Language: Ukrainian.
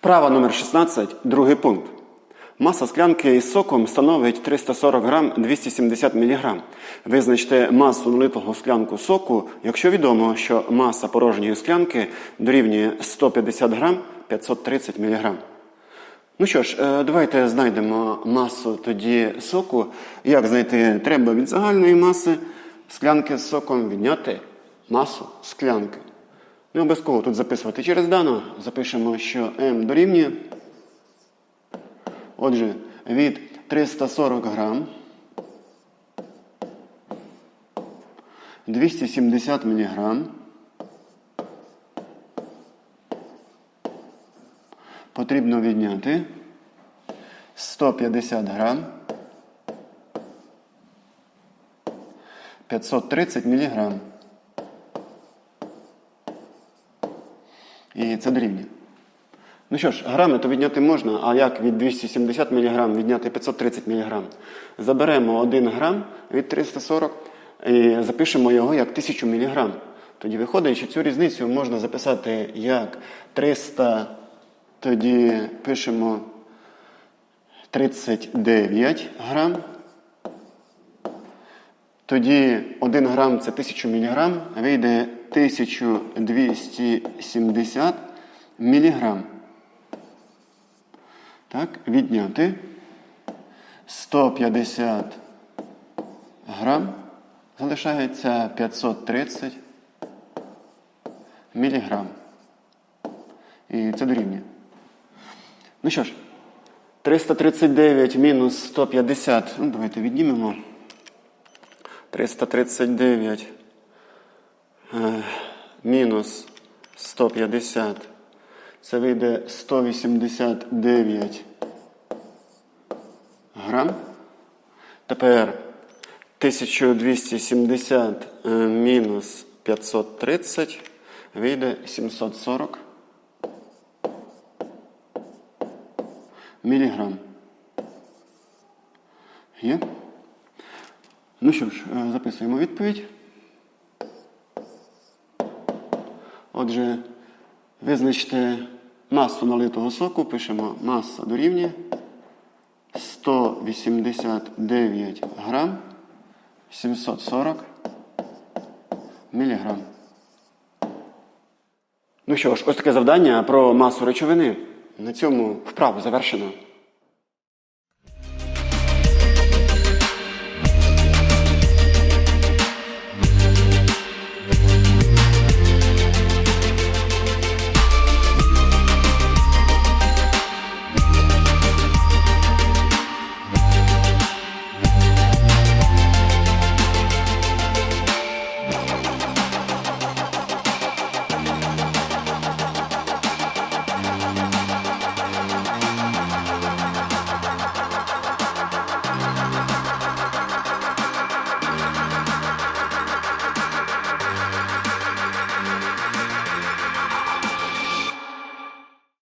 Вправа номер 16, другий пункт. Маса склянки із соком становить 340 грам 270 мг. Визначте масу налитого в склянку соку, якщо відомо, що маса порожньої склянки дорівнює 150 грам 530 мг. Ну що ж, е, давайте знайдемо масу тоді соку. Як знайти? Треба від загальної маси склянки з соком відняти масу склянки. Не обов'язково тут записувати через дано. Запишемо, що М дорівнює. Отже, від 340 грам 270 міліграм потрібно відняти 150 грам 530 міліграм. Це дорівнює. Ну що ж, грами то відняти можна, а як від 270 мг відняти 530 мг? Заберемо 1 грам від 340 і запишемо його як 1000 мг. Тоді виходить, що цю різницю можна записати як 300, тоді пишемо 39 грам. Тоді 1 грам це 1000 мг, вийде 1270 міліграм. Так, відняти 150 грам. Залишається 530 міліграм. І це дорівнює. Ну що ж, 339 мінус 150. Ну, давайте віднімемо. 339 е, мінус 150. Це вийде 189 грам. Тепер 1270 е, мінус 530 вийде 740 міліграм. Є? Ну що ж, е, записуємо відповідь. Отже, визначте масу налитого соку, пишемо маса дорівнює 189 грам 740 міліграм. Ну що ж, ось таке завдання про масу речовини. На цьому вправу завершено.